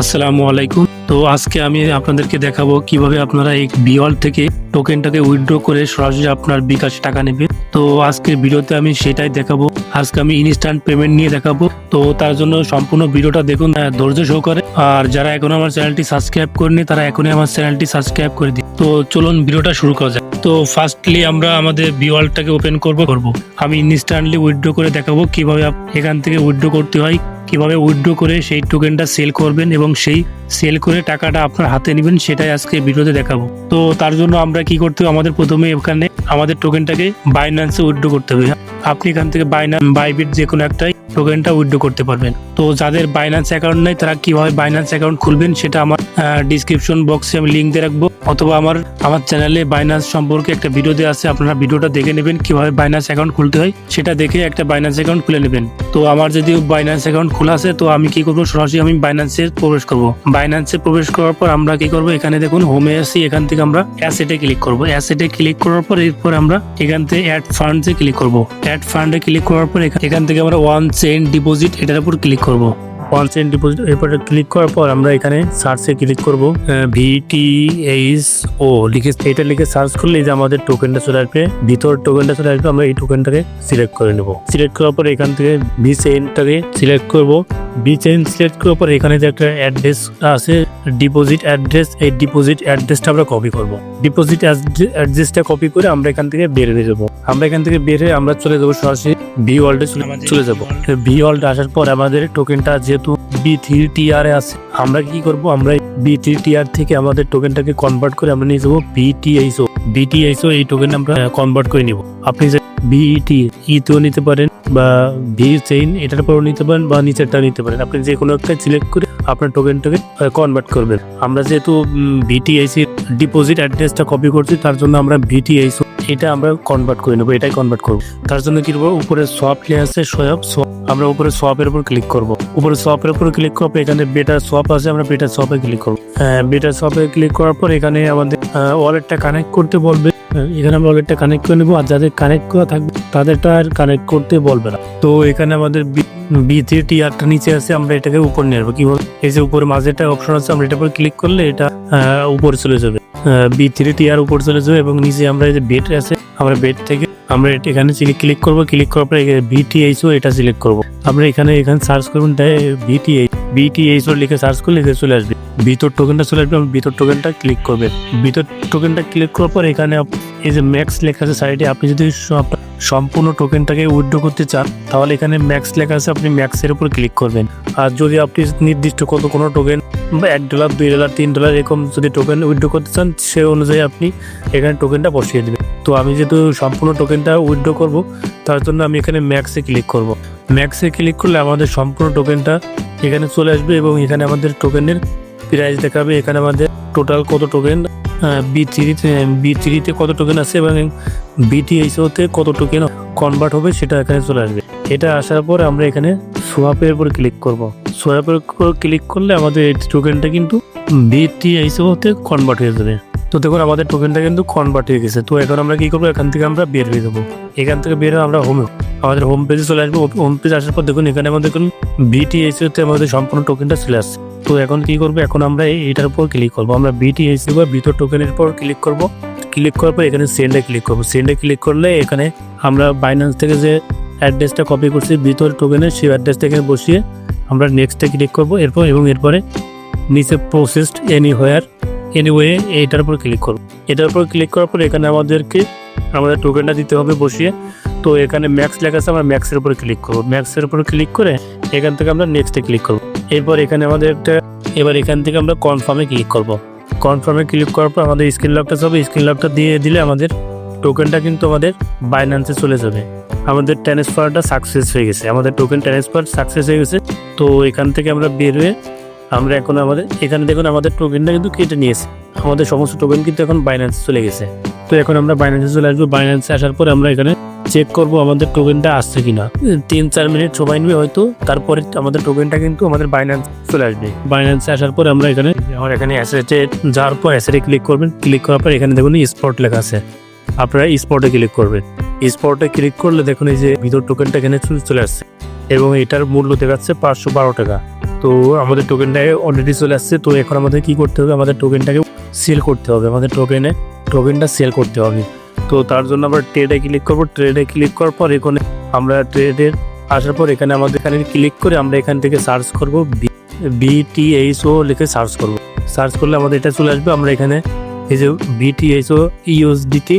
আসসালামু আলাইকুম। তো আজকে আমি আপনাদেরকে দেখাবো কীভাবে আপনারা এই বিওয়াল থেকে টোকেনটাকে উইথড্র করে সরাসরি আপনার বিকাশ টাকা নেবে। তো আজকের ভিডিওতে আমি সেটাই দেখাবো। আজকে আমি ইনস্ট্যান্ট পেমেন্ট নিয়ে দেখাবো। তো তার জন্য সম্পূর্ণ ভিডিওটা দেখুন ধৈর্য সহকারে। আর যারা এখনও আমার চ্যানেলটি সাবস্ক্রাইব করেনি তারা এখনই আমার চ্যানেলটি সাবস্ক্রাইব করে দিন। তো চলুন ভিডিওটা শুরু করা যাক। তো ফার্স্টলি আমরা আমাদের বিওয়ালটাকে ওপেন করব করব। আমি ইনস্ট্যান্টলি উইথড্র করে দেখাবো কীভাবে এখান থেকে উইথড্র করতে হয়। কীভাবে উইথড্র করে সেই টোকেনটা সেল করবেন এবং সেই সেল করে টাকাটা আপনার হাতে নেবেন সেটাই আজকে ভিডিওতে দেখাবো। তো তার জন্য আমরা কি করতে হবে? আমাদের প্রথমে এখানে আমাদের টোকেনটাকে বাইন্যান্সে উইথড্র করতে হবে। আপনি এখান থেকে বাইন্যান্স বাইবিট যে কোনো একটাই টোকেনটা উইড্রো করতে পারবেন। তো যাদের বাইন্যান্স অ্যাকাউন্ট নেই, তারা কীভাবে বাইন্যান্স অ্যাকাউন্ট খুলবেন সেটা আমার ডিসক্রিপশন বক্সে আমি লিঙ্ক দিয়ে রাখব। অথবা আমার আমার চ্যানেলে বাইন্যান্স সম্পর্কে একটা ভিডিও দেওয়া আছে, আপনারা ভিডিওটা দেখে নেবেন, কীভাবে বাইন্যান্স অ্যাকাউন্ট খুলতে হয়। সেটা দেখে একটা বাইন্যান্স অ্যাকাউন্ট খুলে নেবেন। তো আমার যদি বাইন্যান্স অ্যাকাউন্ট খোলা আছে, তো আমি কি করব? সরাসরি আমি বাইন্যান্সে প্রবেশ করব। বাইন্যান্সে প্রবেশ করার পর আমরা কি করব? এখানে দেখুন হোমে আসি এখান থেকে আমরা অ্যাসেটে ক্লিক করব। অ্যাসেটে ক্লিক করার পর এরপর আমরা এখান থেকে অ্যাড ফান্ডসে ক্লিক করব। অ্যাড ফান্ডে ক্লিক করার পর এখান থেকে আমরা ওয়ান চেন ডিপোজিট এটার উপর ক্লিক করব। চেইন ডিপোজিট এরপর ক্লিক করার পর আমরা এখানে সার্চে ক্লিক করব ভি টি এইচ ও লিখে এটা লিখে সার্চ করলে যে আমাদের টোকেনটা চলে আসবে। ভিতর টোকেনটা চলে আসবে আমরা এই টোকেনটাকে সিলেক্ট করে নেব। সিলেক্ট করার পর এখান থেকে ভি চেইনটাকে সিলেক্ট করব। ভি চেইন সিলেক্ট করার পর এখানে যে একটা অ্যাড্রেস আছে ডিপোজিট অ্যাড্রেস এই ডিপোজিট অ্যাড্রেসটা আমরা কপি করব। ডিপোজিট অ্যাড্রেসটা কপি করে আমরা এখান থেকে বের হয়ে যাব। আমরা এখান থেকে বের হয়ে আমরা চলে যাব সরাসরি ভি ওয়ার্ল্ডে চলে যাব। ভি ওয়ার্ল্ড আসার পর আমাদের টোকেনটা যেহেতু বি থ্রি টিআর আছে, আমরা কি করব? আমরা বি থ্রি টিআর থেকে আমাদের টোকেনটাকে কনভার্ট করে আমরা নিয়ে যাব বিটিএইচও বিটিএইচও এই টোকেন আমরা কনভার্ট করে নিব। আপনি যে বিইটি ইতেও নিতে পারেন বা ভি চেইন এটার পরেও নিতে পারেন বা নিচেরটা নিতে পারেন। আপনি যে কোনো একটা সিলেক্ট করে আপনার টোকেনটাকে কনভার্ট করবেন। আমরা যেহেতু ভিটিআইসি ডিপোজিট অ্যাড্রেসটা কপি করছি, তার জন্য আমরা ভিটিআইসি এটা আমরা কনভার্ট করে নেব, এটাই কনভার্ট করব। তার জন্য কি করব? উপরে সফট লে আছে সোয়াপ আমরা উপরে সোয়াপের উপর ক্লিক করব। উপরে সোয়াপের উপর ক্লিক করব, এখানে বেটার সোয়াপ আছে, আমরা বেটার সোয়াপে ক্লিক করব। বেটার সোয়াপে ক্লিক করার পর এখানে আমাদের ওয়ালেটটা কানেক্ট করতে বলবে। এখানে আমরা ওয়ালেটটা কানেক্ট করে নেব, আর যাদের কানেক্ট করা থাকবে, তাদেরটা আর কানেক্ট করতে বলবে না। তো এখানে আমাদের বি থ্রি টি আরটা নিচে আছে, আমরা এটাকে উপর নিয়ে আসব কীভাবে এই যে উপরে মাঝে একটা অপশন আছে, আমরা এটার উপর ক্লিক করলে এটা উপরে চলে যাবে। বি থ্রি টি আর উপরে চলে যাবে, এবং নিচে আমরা এই যে বেড আছে, আমরা বেড থেকে আমরা এখানে ক্লিক করব। ক্লিক করার পর বিটিএইচও এটা সিলেক্ট করব। আমরা এখানে এখানে সার্চ করবেন বিটিএইচ বিটিএইচও লিখে সার্চ করলে এটা চলে আসবে। ভিতর টোকেনটা চলে আসবে আপনি ভিতর টোকেনটা ক্লিক করবেন ভিতর টোকেনটা ক্লিক করার পর এখানে এই যে ম্যাক্স লেখা আছে সাইডে আপনি যদি সম্পূর্ণ টোকেনটাকে উইথড্র করতে চান, তাহলে এখানে ম্যাক্স লেখা আছে, আপনি ম্যাক্সের উপর ক্লিক করবেন। আর যদি আপনি নির্দিষ্ট কত কোনো টোকেন বা এক ডলার দুই ডলার তিন ডলার এরকম যদি টোকেন উইথড্র করতে চান, সে অনুযায়ী আপনি এখানে টোকেনটা বসিয়ে দেবেন। তো আমি যেহেতু সম্পূর্ণ টোকেনটা উইথড্র করব, তার জন্য আমি এখানে ম্যাক্সে ক্লিক করব। ম্যাক্সে ক্লিক করলে আমাদের সম্পূর্ণ টোকেনটা এখানে চলে আসবে এবং এখানে আমাদের টোকেনের প্রাইস দেখাবে। এখানে আমাদের টোটাল কত টোকেন বি থ্রিতে বি থ্রিতে কত টোকেন আছে এবং বিটিএইচওতে কত টোকেন কনভার্ট হবে সেটা এখানে চলে আসবে। এটা আসার পর আমরা এখানে সোয়াপের উপর ক্লিক করব। সোয়াপের উপর ক্লিক করলে আমাদের এই টোকেনটা কিন্তু বিটিএইচওতে কনভার্ট হয়ে যাবে। তো দেখুন, আমাদের টোকেনটা কিন্তু কনভার্ট হয়ে গেছে। তো এখন আমরা কি করব? এখান থেকে আমরা বের হয়ে যাব। এখান থেকে বের হয়ে আমরা হোমে আমাদের হোম পেজে চলে আসব। হোম পেজ আসার পর দেখুন, এখানে আমাদের দেখুন বিটিএইচওতে আমাদের সম্পূর্ণ টোকেনটা চলে আসছে। তো এখন কি করব? এখন আমরা এটার উপর ক্লিক করব। আমরা বিটিএইচি বা ভিতর টোকেনের উপর ক্লিক করব। ক্লিক করার পর এখানে সেন্ডে ক্লিক করব। সেন্ডে ক্লিক করলে এখানে আমরা বাইন্যান্স থেকে যে অ্যাড্রেসটা কপি করছি ভিতর টোকেনের সেই অ্যাড্রেসটা এখানে বসিয়ে আমরা নেক্সটে ক্লিক করব। এরপর এবং এরপরে নিচে প্রসেসড এনি হোয়ার এনিওয়ে এটার উপর ক্লিক করব। এটার উপর ক্লিক করার পর এখানে আমাদেরকে আমাদের টোকেনটা দিতে হবে বসিয়ে। তো এখানে ম্যাক্স লেখা আছে, আমরা ম্যাক্সের উপর ক্লিক করব। ম্যাক্সের উপর ক্লিক করে এখান থেকে আমরা নেক্সটে ক্লিক করব। এরপর এখানে আমাদের একটা, এবার এখান থেকে আমরা কনফার্মে ক্লিক করব। কনফার্মে ক্লিক করার পর আমাদের স্ক্রিন লকটা যাবে স্ক্রিন লকটা দিয়ে দিলে আমাদের টোকেনটা কিন্তু আমাদের বাইন্যান্সে চলে যাবে। আমাদের ট্রান্সফারটা সাকসেস হয়ে গেছে। আমাদের টোকেন ট্রান্সফার সাকসেস হয়ে গেছে। তো এখান থেকে আমরা বের হয়ে আমরা এখন আমাদের, এখানে দেখুন আমাদের টোকেনটা কিন্তু কেটে নিয়েছে। আমাদের সমস্ত টোকেন কিন্তু এখন বাইন্যান্সে চলে গেছে। তো এখন আমরা বাইন্যান্সে চলে আসব। বাইন্যান্সে আসার পর আমরা এখানে চেক করব আমাদের টোকেনটা আসছে কিনা। তিন, চার মিনিট সময় নেবে হয়তো, তারপরে আমাদের টোকেনটা কিন্তু আমাদের বাইন্যান্স চলে আসবে। বাইন্যান্সে আসার পর আমরা এখানে, আমার এখানে অ্যাসেটে যাওয়ার পর অ্যাসেটে ক্লিক করবেন। ক্লিক করার পর এখানে দেখুন স্পট লেখা আছে। আপনারা স্পটে ক্লিক করবেন। স্পটে ক্লিক করলে দেখুন এই যে ভিতর টোকেনটা এখানে চলে- আসছে। এবং এটার মূল্য দেখাচ্ছে পাঁচশো বারো টাকা। তো আমাদের টোকেনটা অলরেডি চলে আসছে, তো এখন আমাদের কি করতে হবে? আমাদের টোকেনটাকে সেল করতে হবে। আমাদের টোকেনে টোকেনটা সেল করতে হবে। তো তার জন্য আমরা ট্রেডে ক্লিক করব। ট্রেডে ক্লিক করার পর এখানে আমরা ট্রেডের আসার পর এখানে আমাদের এখানে ক্লিক করে আমরা এখান থেকে সার্চ করব। বিটিএইচও লিখে সার্চ করব। সার্চ করলে আমাদের এটা চলে আসবে। আমরা এখানে এই যে বিটিএইচও ইউএসডিটি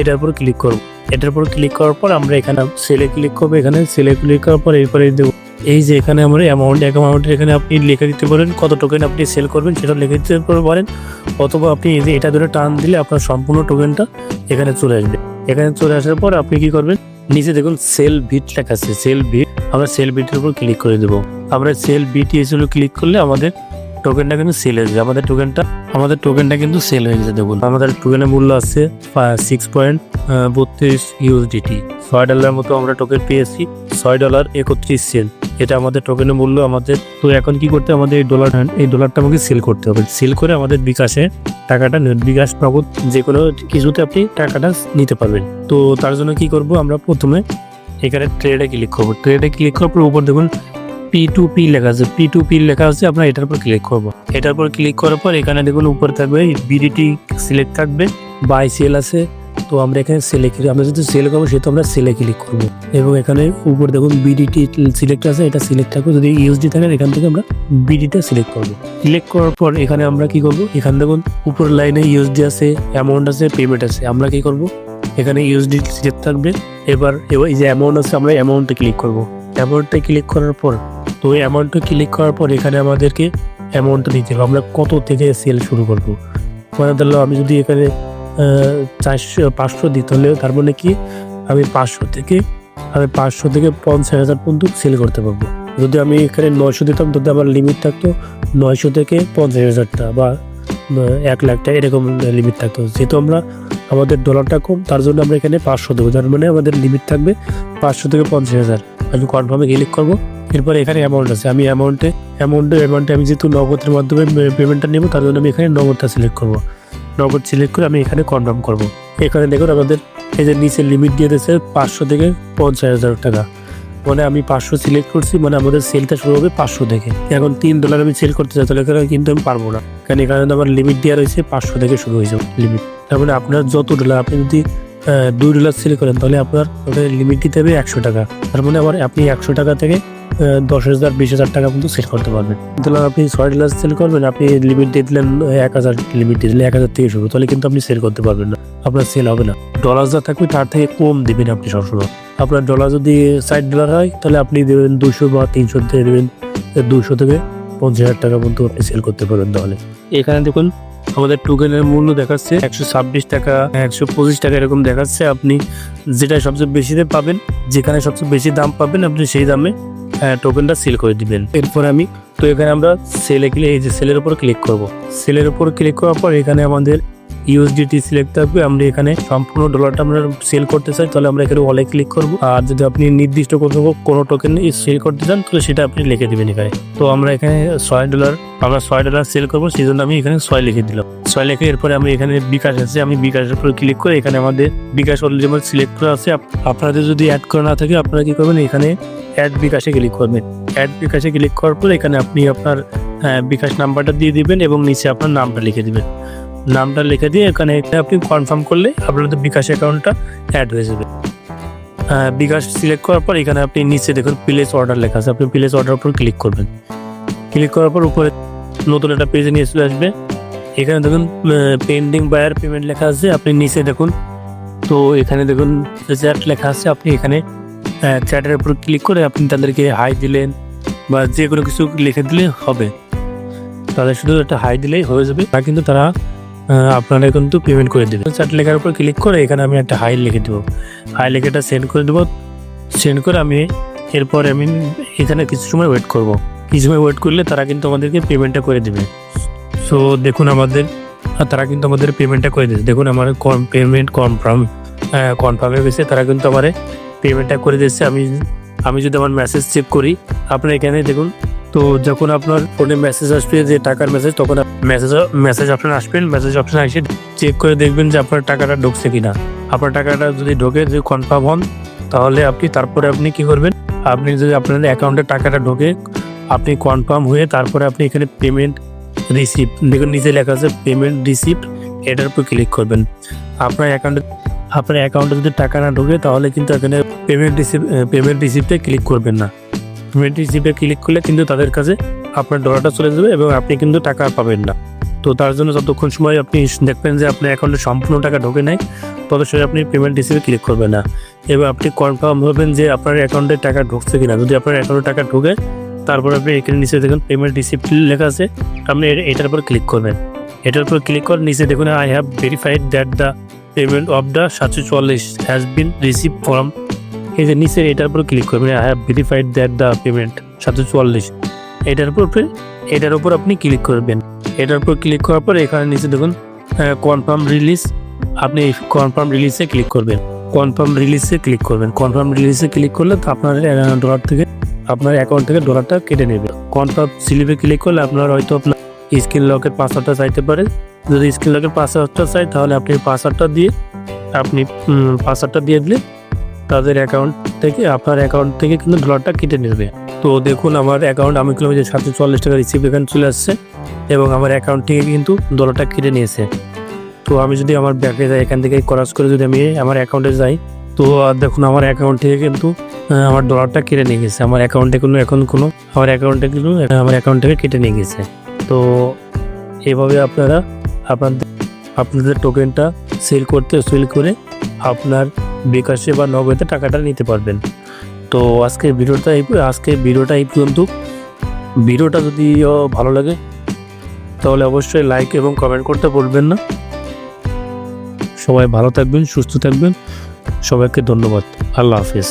এটার উপর ক্লিক করব। এটার উপর ক্লিক করার পর আমরা এখানে সেলে ক্লিক করব। এখানে সেলে ক্লিক করার পর এরপরে দেবো এই যে এখানে আমরা অ্যামাউন্ট অ্যামাউন্টের এখানে আপনি লিখে দিতে পারেন কত টোকেন আপনি সেল করবেন, সেটা লিখে দিতে পারেন। অথবা আপনি এই যে এটা ধরে টান দিলে আপনার সম্পূর্ণ টোকেনটা এখানে চলে আসবে। এখানে চলে আসার পর আপনি কি করবেন? নিচে দেখুন সেল বিট লেখা আছে। সেল বিট আমরা সেল বিটের উপর ক্লিক করে দেবো। আমরা সেল বিট এসে ক্লিক করলে আমাদের টোকেনটা কিন্তু সেল হয়ে যাবে। আমাদের টোকেনটা আমাদের টোকেনটা কিন্তু সেল হয়ে গেছে দেখুন। আমাদের টোকেনের মূল্য আছে সিক্স পয়েন্ট বত্রিশ ইউএসডিটি ছয় ডলার মতো আমরা টোকেন পেয়েছি। ছয় ডলার একত্রিশ সেন্ট এটা আমাদের টোকেনের মূল্য, আমাদের তো এখন কি করতে আমাদের এই ডলার এই ডলারটা আমাকে সেল করতে হবে। সেল করে আমাদের বিকাশে টাকাটা বিকাশ নগদ যে কোনো কিছুতে আপনি টাকাটা নিতে পারবেন। তো তার জন্য কি করব? আমরা প্রথমে এখানে ট্রেডে ক্লিক করব। ট্রেডে ক্লিক করার পর উপর দেখুন পি টু পি লেখা আছে। পি টু পি লেখা আছে, আমরা এটার উপর ক্লিক করব। এটার উপর ক্লিক করার পর এখানে দেখুন উপরে থাকবে বিডিটি সিলেক্ট থাকবে। বাই সেল আছে। তো আমরা এখানে সেলে ক্লিক আমরা যদি সেল করব, সেহেতু আমরা সেলে ক্লিক করব। এবং এখানে উপর দেখুন বিডিটি সিলেক্ট আছে, এটা সিলেক্ট থাকবে। যদি ইউএসডি থাকে, এখান থেকে আমরা বিডিটা সিলেক্ট করব। সিলেক্ট করার পর এখানে আমরা কি করব? এখানে দেখুন উপর লাইনে ইউএসডি আছে অ্যামাউন্ট আছে পেমেন্ট আছে। আমরা কি করব? এখানে ইউএসডি সিলেক্ট থাকবে। এবার এবার এই যে অ্যামাউন্ট আছে, আমরা অ্যামাউন্টে ক্লিক করব। অ্যামাউন্টে ক্লিক করার পর, তো ওই অ্যামাউন্টে ক্লিক করার পর এখানে আমাদেরকে অ্যামাউন্টটা দিতে হবে। আমরা কত থেকে সেল শুরু করব? মানে ধরো আমি যদি এখানে চারশো, পাঁচশো দিই, তাহলে তার মানে কি? আমি পাঁচশো থেকে আমি পাঁচশো থেকে পঞ্চাশ হাজার পর্যন্ত সেল করতে পারব। যদি আমি এখানে নয়শো দিতাম তাতে আমার লিমিট থাকতো নয়শো থেকে পঞ্চাশ হাজারটা বা এক লাখ টাকা এরকম লিমিট থাকতো। যেহেতু আমরা, আমাদের ডলারটা কম, তার জন্য আমরা এখানে পাঁচশো দেবো। তার মানে আমাদের লিমিট থাকবে পাঁচশো থেকে পঞ্চাশ হাজার। আমি কনফার্মে ক্লিক করব। এরপর এখানে অ্যামাউন্ট আছে। আমি অ্যামাউন্টে অ্যামাউন্টে অ্যামাউন্টে আমি যেহেতু নগদের মাধ্যমে পেমেন্টটা নেব, তার জন্য আমি এখানে নগদটা সিলেক্ট করব। নগদ সিলেক্ট করে আমি এখানে কনফার্ম করব। এখানে দেখুন আমাদের এই যে নিচে লিমিট দিয়ে দিয়েছে পাঁচশো থেকে পঞ্চাশ হাজার টাকা। মানে আমি পাঁচশো সিলেক্ট করছি মানে আমাদের সেলটা শুরু হবে পাঁচশো থেকে। এখন তিন ডলার আমি সেল করতে চাই, তাহলে কিন্তু আমি পারব না। কারণ এখানে আমার লিমিট দেওয়া রয়েছে, পাঁচশো থেকে শুরু হয়েছে লিমিট তার মানে আপনার যত ডলার আপনি যদি দুই ডলার সেল করেন, তাহলে আপনার লিমিট দিতে হবে একশো টাকা। তার মানে আবার আপনি একশো টাকা থেকে দশ হাজার, বিশ হাজার টাকা পর্যন্ত সেল করতে পারবেন। তাহলে আপনি ছয় ডলার সেল করবেন, আপনি লিমিট দিয়ে দিলেন এক হাজার লিমিট দিয়ে দিলেন, এক হাজার থেকে শুরু। তাহলে কিন্তু আপনি সেল করতে পারবেন না। আপনার সেল হবে না। ডলার যা থাকবে তার থেকে কম দিবেন আপনি সবসময়। আপনার ডলার যদি সাইড ডলার হয়, তাহলে আপনি দেবেন দুশো বা তিনশো থেকে দেবেন দুশো থেকে পঞ্চাশ হাজার টাকা পর্যন্ত আপনি সেল করতে পারবেন তাহলে। এখানে দেখুন, আমাদের টোকেনের মূল্য দেখাচ্ছে একশো ছাব্বিশ টাকা, একশো পঁচিশ টাকা এরকম দেখাচ্ছে। আপনি যেটা সবচেয়ে বেশিতে পাবেন, যেখানে সবচেয়ে বেশি দাম পাবেন, আপনি সেই দামে টোকেনটা সেল করে দিবেন। এরপর আমি, তো এখানে আমরা সেলে ক্লিক এই যে সেলের উপর ক্লিক করব। সেলের উপর ক্লিক করার পর এখানে আমাদের ইউএসডিটি সিলেক্ট থাকবে, আমরা এখানে সম্পূর্ণ ডলারটা আমরা সেল করতে চাই, তাহলে আমরা এখানে ওয়ালে ক্লিক করব। আর যদি আপনি নির্দিষ্ট কোনো কোনো টোকেন সেল করতে চান, তাহলে সেটা আপনি লিখে দিবেন এখানে। তো আমরা এখানে ছয় ডলার আমরা ছয় ডলার সেল করব সেই জন্য আমি এখানে ছয় লিখে দিলাম। ছয় লিখে এরপরে আমি এখানে বিকাশ আছে, আমি বিকাশের উপর ক্লিক করে এখানে আমাদের বিকাশ অলরেডি আমার সিলেক্ট করা আছে। আপনাদের যদি অ্যাড করা না থাকে, আপনারা কি করবেন, এখানে অ্যাড বিকাশে ক্লিক করবেন। অ্যাড বিকাশে ক্লিক করার পর এখানে আপনি আপনার বিকাশ নাম্বারটা দিয়ে দিবেন এবং নিচে আপনার নামটা লিখে দিবেন। নামটা লিখে দিয়ে এখানে একটা আপনি কনফার্ম করলে আপনাদের বিকাশ অ্যাকাউন্টটা অ্যাড হয়ে যাবে। বিকাশ সিলেক্ট করার পর এখানে আপনি নিচে দেখুন প্লেস অর্ডার লেখা আছে। আপনি প্লেস অর্ডার উপর ক্লিক করবেন। ক্লিক করার পর উপরে নতুন একটা পেজে নিয়ে চলে আসবে। এখানে দেখুন পেন্ডিং বায়ার পেমেন্ট লেখা আছে। আপনি নিচে দেখুন, তো এখানে দেখুন চ্যাট লেখা আছে। আপনি এখানে চ্যাটের উপর ক্লিক করে আপনি তাদেরকে হাই দিলেন বা যে কোনো কিছু লিখে দিলে হবে। তাদের শুধু একটা হাই দিলেই হয়ে যাবে। তা কিন্তু তারা আপনারা কিন্তু পেমেন্ট করে দেবে চ্যাট লেখার উপর ক্লিক করে এখানে আমি একটা হাই লিখে দেবো। হাই লেখাটা সেন্ড করে দেবো। সেন্ড করে আমি এরপর আমি এখানে কিছু সময় ওয়েট করব। কিছু সময় ওয়েট করলে তারা কিন্তু আমাদেরকে পেমেন্টটা করে দেবে। সো দেখুন আমাদের তারা কিন্তু আমাদের পেমেন্টটা করে দিয়েছে। দেখুন আমার পেমেন্ট কনফার্ম কনফার্ম হয়ে গেছে। তারা কিন্তু আমার পেমেন্টটা করে দিয়েছে। আমি আমি যদি আমার মেসেজ চেক করি, আপনার এখানে দেখুন তো যখন আপনার ফোনে মেসেজ আসবে যে টাকার মেসেজ তখন মেসেজ মেসেজ অপশন আসবেন মেসেজ অপশন এসে চেক করে দেখবেন যে আপনার টাকাটা ঢুকছে কিনা। আপনার টাকাটা যদি ঢোকে, যদি কনফার্ম হন, তাহলে আপনি, তারপরে আপনি কি করবেন? আপনি যদি আপনার অ্যাকাউন্টে টাকাটা ঢোকে, আপনি কনফার্ম হয়ে তারপরে আপনি এখানে পেমেন্ট রিসিপ্ট দেখুন নিচে লেখা আছে পেমেন্ট রিসিপ্ট এটার উপর ক্লিক করবেন। আপনার অ্যাকাউন্টে আপনার অ্যাকাউন্টে যদি টাকা না ঢোকে, তাহলে কিন্তু এখানে পেমেন্ট রিসিপ্ট পেমেন্ট রিসিপ্টে ক্লিক করবেন না। পেমেন্ট রিসিপ্টে ক্লিক করলে কিন্তু তাদের কাছে আপনার ডলারটা চলে যাবে এবং আপনি কিন্তু টাকা পাবেন না। তো তার জন্য যতক্ষণ সময় আপনি দেখবেন যে আপনার অ্যাকাউন্টে সম্পূর্ণ টাকা ঢোকে নাই, তত সময় আপনি পেমেন্ট রিসিপ্টে ক্লিক করবেন না। এবার আপনি কনফার্ম হবেন যে আপনার অ্যাকাউন্টে টাকা ঢুকছে কিনা। যদি আপনার অ্যাকাউন্টে টাকা ঢোকে, তারপর আপনি এখানে নিচে দেখুন পেমেন্ট রিসিপ্ট লেখা আছে, আপনি এটার উপর ক্লিক করবেন। এটার উপর ক্লিক করে নিচে দেখুন I have verified that the payment of the সাতশো চুয়াল্লিশ হ্যাজ বিন রিসিভ ফ্রম এই যে নিচে এটার উপর ক্লিক করবেন I have verified that the payment সাতশো চুয়াল্লিশ। এটার উপর এটার উপর আপনি ক্লিক করবেন। এটার উপর ক্লিক করার পর এখানে নিচে দেখুন কনফার্ম রিলিজ আপনি কনফার্ম রিলিজে ক্লিক করবেন। কনফার্ম রিলিজে ক্লিক করবেন। কনফার্ম রিলিজে ক্লিক করলে তো আপনার ডলার থেকে, আপনার অ্যাকাউন্ট থেকে ডলারটা কেটে নেবে। কনফার্ম স্লিপে ক্লিক করলে আপনার হয়তো আপনার স্ক্রিন লকের পাসওয়ার্ডটা চাইতে পারে। যদি স্ক্রিন লকের পাসওয়ার্ডটা চাই তাহলে আপনি পাসওয়ার্ডটা দিয়ে, আপনি পাসওয়ার্ডটা দিয়ে দিলে তাদের অ্যাকাউন্ট থেকে, আপনার অ্যাকাউন্ট থেকে কিন্তু ডলারটা কেটে নেবে। তো দেখুন আমার অ্যাকাউন্ট আমি কিলো যে সাতশো চল্লিশ টাকা রিসিভ এখানে চলে আসছে এবং আমার অ্যাকাউন্ট থেকে কিন্তু ডলারটা কেটে নিয়েছে। তো আমি যদি আমার ব্যাংকে যাই, এখান থেকে ক্রস করে যদি আমি আমার অ্যাকাউন্টে যাই, তো দেখুন আমার অ্যাকাউন্ট থেকে কিন্তু আমার ডলারটা কেটে নিয়ে গেছে। আমার অ্যাকাউন্টে কোনো, এখন কোনো, আমার অ্যাকাউন্টে কিন্তু আমার অ্যাকাউন্ট থেকে কেটে নিয়ে গেছে। তো এভাবে আপনারা আপনাদের আপনাদের টোকেনটা সেল করতে সেল করে আপনার বিকাশে বা নগদে টাকাটা নিতে পারবেন। তো আজকের ভিডিওটা এই আজকে ভিডিওটা এই পর্যন্ত। ভিডিওটা যদি ভালো লাগে, তাহলে অবশ্যই লাইক এবং কমেন্ট করতে বলবেন না। সবাই ভালো থাকবেন, সুস্থ থাকবেন। সবাইকে ধন্যবাদ। আল্লাহ হাফেজ।